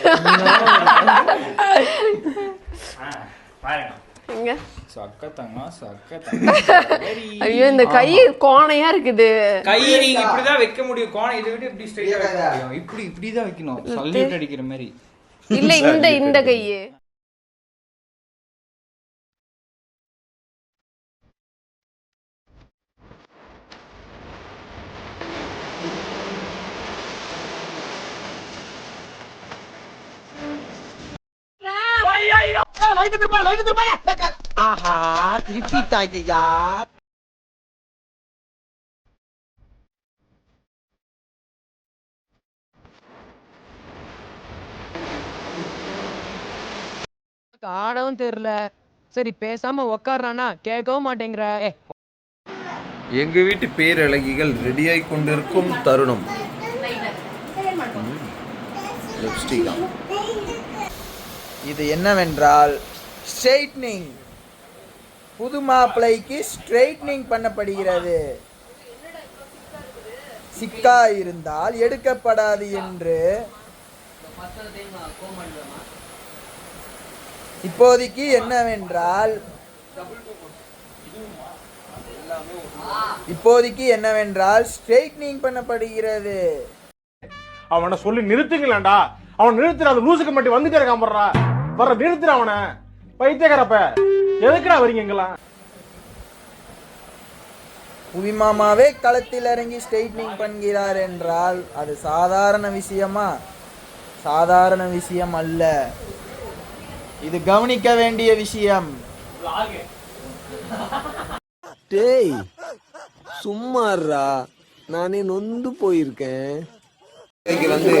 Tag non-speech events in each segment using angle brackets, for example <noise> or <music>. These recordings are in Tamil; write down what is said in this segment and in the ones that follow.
<laughs> பாருங்க. எங்க? சக்கத்தங்க சக்கத்தங்க <laughs> ஐயோ இந்த கை கோணையா இருக்குது. கை நீங்க இப்படிதான் வைக்க முடியும். கோணம் இதை விட்டு இப்படி ஸ்ட்ரைட்டா வைக்க முடியும். இப்படி இப்படி தான் வைக்கணும் சல்யூட் அடிக்கிற மாதிரி. இல்ல இந்த இந்த கையே. ஆஹா திருப்பிட்டாங்கய்யா ஆடவும் தெரியல. சரி பேசாம உக்காடுறானா கேட்கவும் மாட்டேங்கிற. எங்க வீட்டு பேரழகிகள் ரெடியாகி கொண்டிருக்கும் தருணம். லிப்ஸ்டிகா இது என்னவென்றால் ஸ்ட்ரெயிட்னிங் புது மாப்பிள்ளைக்கு ஸ்ட்ரெயிட்னிங் பண்ணப்படுகிறது. சிக்கா இருந்தால் எடுக்கப்படாது என்று. இப்போதைக்கு என்னவென்றால் இப்போதைக்கு என்னவென்றால் ஸ்ட்ரெயிட்னிங் பண்ணப்படுகிறது. அவனை சொல்லி நிறுத்துங்களேன்டா. அவன் நிறுத்துற அந்த லூசுக்கு மட்டும் வந்துட்டே இருக்கான் போடுறா. வர நிறுத்துற அவனை பைத்தியக்காரப்ப. எதுக்குடா வரீங்க இங்கெல்லாம்? புவிமாமாவே களத்தில் இறங்கி ஸ்ட்ரைட்னிங் பண்ணுகிறார் என்றால் அது சாதாரண விஷயமா? சாதாரண விஷயம் அல்ல. இது கவனிக்க வேண்டிய விஷயம். டேய் சும்மாறா நானே நொந்து போயிருக்கேன். வந்து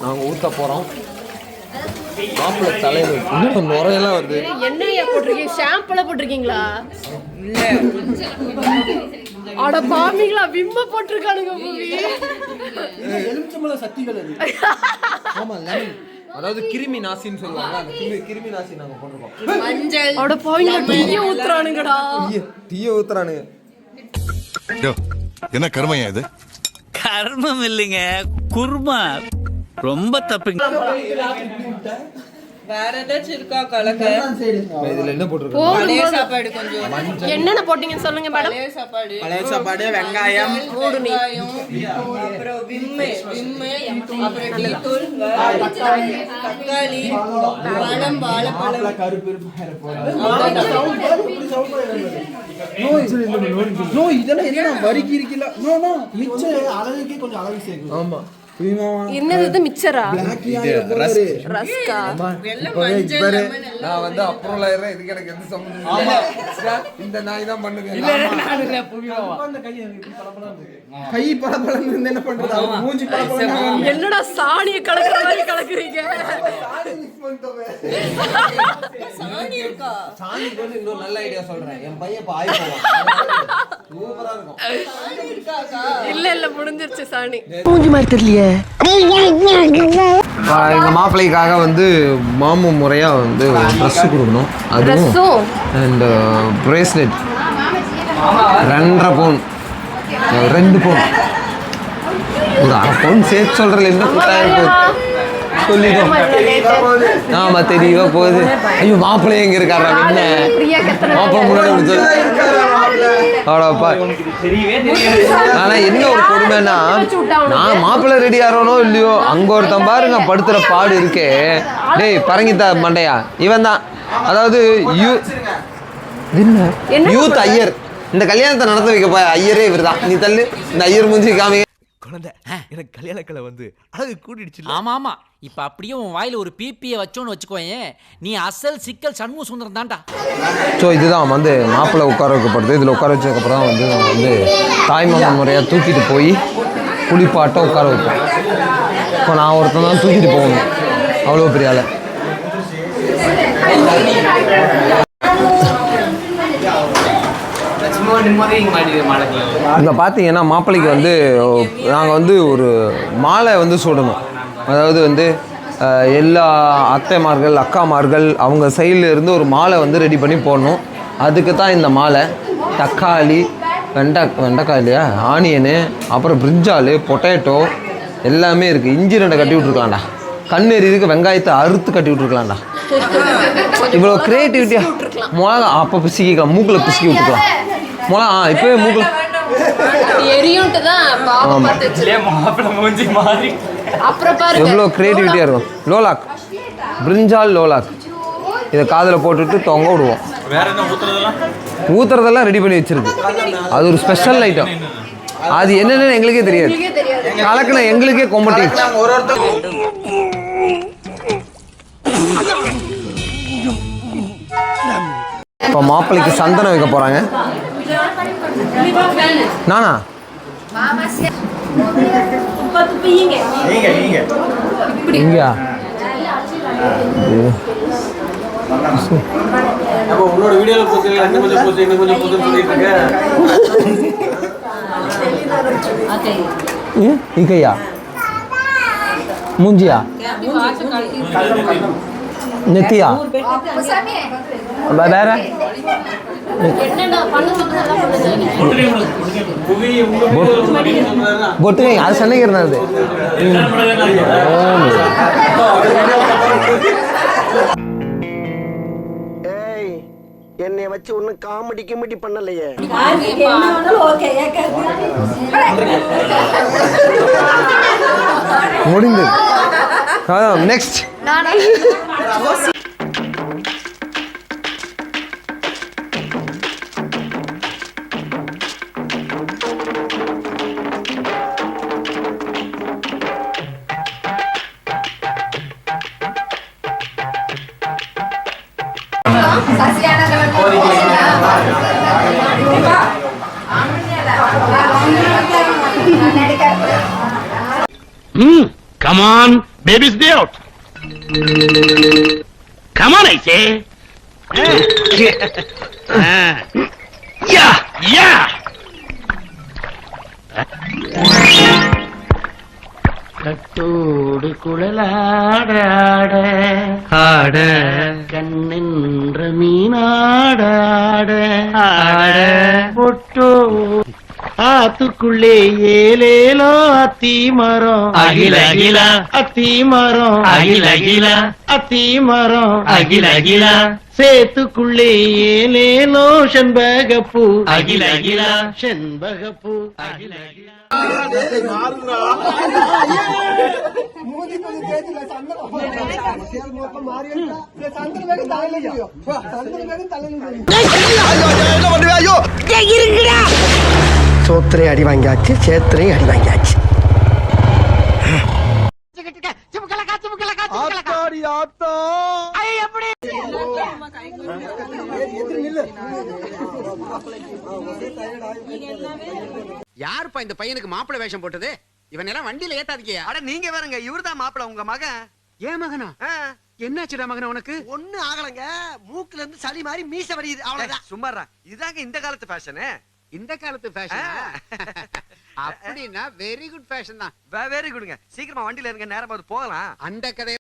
நாங்க ஊத்த போறோம். மாப்பிள்ளை தலையில இன்னும் நுரையெல்லாம் வருது. என்னையா போட்டிருக்கீங்க? ஷாம்புல போட்டிருக்கீங்களா? அட பாமிங்களா விம்ம போட்டிருக்கானுங்க பூவி. அதாவது கிருமி நாசின்னு சொல்லுவாங்க. அந்த கிருமி கிருமி நாசி நாங்க போட்டிருக்கோம். அட பாவிங்களா டீய ஊத்துறானுங்கடா. தீய ஊத்துறானுங்க. என்ன கருமையா இது? கர்மம் இல்லைங்க குருமா. ரொம்ப தப்புங்க. வேற ஏதாச்சும் இருக்கா கலக்க? இதுல என்ன போட்டிருக்கோம் போதும் சாப்பாடு கொஞ்சம். என்னென்ன போட்டீங்கன்னு சொல்லுங்க மேடம். சாப்பாடு. பழைய சாப்பாடு வெங்காயம். வெங்காயம் அப்புறம் விம்மு விம்மு அப்புறம் டீத்தூள் தக்காளி. பழம் வாழைப்பழம். கருப்பு நோ இதெல்லாம் என்ன வரிக்கி இருக்கல. நோ நோ மிச்சம் அழகுக்கே கொஞ்சம் அழகு சேர்க்கும் ஆமா. என்னது மிச்சரா ரஸ்க் நான் வந்து அப்ரூவல் ஆயிடுறேன் இதுக்கு எனக்கு எந்த சம்பந்தம் இந்த நாய் தான் பண்ணுது கை இருந்து என்ன பண்றது மூஞ்சி பளபளன்னு என்னடா சாணிய கலக்குற மாதிரி கலக்குறீங்க வந்து இன்னொரு நல்ல ஐடியா சொல்றேன் என் பையன் இப்ப இல்ல இல்ல முடிஞ்சிருச்சு சாணி. எங்க மாப்பிள்ளைக்காக வந்து மாமு முறையா வந்து ட்ரெஸ் கொடுக்கணும். அதுவும் அண்ட் பிரேஸ்லெட் ரெண்டரை பவுன். ரெண்டு பவுன். ஒரு அரை பவுன் சேர்த்து சொல்றதுல என்ன குட்டாயம் போகுது சொல்லிட்டோம் ஆமா தெரியவா போகுது? ஐயோ மாப்பிள்ளை எங்க இருக்காரா என்ன? மாப்பிள்ளை முன்னாடி. அவ்வளோப்பா ஆனா என்ன ஒரு கொடுமைன்னா நான் மாப்பிள்ளை ரெடி ஆகிறனோ இல்லையோ அங்க ஒருத்தன் பாருங்க படுத்துற பாடு இருக்கே. டேய் பரங்கித்தா மண்டையா. இவன் தான். அதாவது யூ என்ன? யூத் ஐயர். இந்த கல்யாணத்தை நடத்த வைக்க போய் ஐயரே இவர் தான் நீ தள்ளு. இந்த ஐயர் மூஞ்சி காமிங்க குழந்தை எனக்கு கல்யாண கலை வந்து அழகு கூட்டிடுச்சு ஆமா ஆமா இப்ப அப்படியே உன் வாயில ஒரு பிபியை வச்சோன்னு வச்சுக்கோயேன் நீ அசல் சிக்கல் சண்முக சுந்தரம் தான்டா. ஸோ இதுதான் வந்து மாப்பிள்ளை உட்கார வைக்கப்படுது. இதில் உட்கார வச்சதுக்கப்புறம் தான் வந்து வந்து தாய்மாமன் முறையாக தூக்கிட்டு போய் குளிப்பாட்ட உட்கார வைப்போம் இப்போ நான் ஒருத்தன் தான் தூக்கிட்டு போகணும். அவ்வளோ பெரிய ஆளை. இங்கே பார்த்தீங்கன்னா மாப்பிள்ளைக்கு வந்து நாங்கள் வந்து ஒரு மாலை வந்து சூடணும். அதாவது வந்து எல்லா அத்தைமார்கள் அக்காமார்கள் அவங்க சைடில் இருந்து ஒரு மாலை வந்து ரெடி பண்ணி போடணும். அதுக்கு தான் இந்த மாலை. தக்காளி வெண்டை வெண்டைக்காய் இல்லையா ஆனியனு அப்புறம் பிரிஞ்சால் பொட்டேட்டோ எல்லாமே இருக்குது இஞ்சி ரெண்டை கட்டி விட்ருக்கலாம்டா கண் எரியுதுக்கு வெங்காயத்தை அறுத்து கட்டி விட்டுருக்கலாம்டா. இவ்வளோ கிரியேட்டிவிட்டியா மிளகா அப்போ பிசுக்கிக்கலாம். மூக்கில் பிசுக்கி விட்டுக்கலாம் ஆ இப்போவே மூக்கில் எரியும்ட்டு தான் பாவம் பார்த்து அப்புறம் பாருங்க. எவ்வளோ க்ரியேட்டிவிட்டியாக இருக்கும். லோலாக். பிரிஞ்சால் லோலாக். இதை காதில் போட்டுட்டு தொங்க விடுவோம். வேற என்ன ஊத்துறதெல்லாம்? ஊத்துறதெல்லாம் ரெடி பண்ணி வச்சிருக்கு. அது ஒரு ஸ்பெஷல் ஐட்டம் அது என்னன்னு எங்களுக்கே தெரியாது. கலக்கின எங்களுக்கே ஒருத்தர் இப்போ மாப்பிள்ளைக்கு சந்தனம் வைக்க போகிறாங்க நானா? இங்கயா? அப்ப உன்னோட வீடியோல போச்சு இன்னும் கொஞ்சம் போச்சு இன்னும் கொஞ்சம் போச்சுன்னு சொல்லிட்டு இருக்க. ம் இக்கையா மூஞ்சியா? நெத்தியா? வேற? என்னடா பண்ண சொன்னதெல்லாம் பண்ணுங்க பொட்டுகை அது. சண்டைக்கிறது ஏய் என்னை வச்சு ஒன்னும் காமெடி கிமெடி பண்ணலையே. முடிந்தது. Next Come on, baby's day out. Come on, I say. yeah, yeah. கட்டோடு குழலாட ஆட கண்ணென்ற மீனாட ஆட ஆட பொட்டோ ஆத்துக்குள்ளே ஏலேலோ அத்தி மரம். அகில அகில. அத்தி மரம். அகில அகில. அத்தி மரம். அகில அகில. சேத்துக்குள்ளே ஏலேலோ செண்பகப்பூ. அகில அகில. செண்பகப்பூ. அகில அகில. சோத்திரையும் அடி வாங்கியாச்சு சேத்திரையும் அடி வாங்கியாச்சு யாருப்பா இந்த பையனுக்கு மாப்பிள்ளை வேஷம் போட்டது? இவன் எல்லாம் வண்டியில ஏத்தாதீங்க அட நீங்க வேறங்க இவர்தான் மாப்பிள உங்க மகன். ஏன் மகனா? என்னாச்சுடா மகனா உனக்கு? ஒண்ணு ஆகலங்க. மூக்குல இருந்து சளி மாதிரி மீச வடியுது. அவ்வளவுதான். சும்மாறா இதாங்க இந்த காலத்து ஃபேஷனு இந்த காலத்து ஃபேஷன் அப்படின்னா வெரி குட் ஃபேஷன் தான். வெரி குடுங்க சீக்கிரமா வண்டியில இருங்க நேரமா போகலாம். அந்த கதை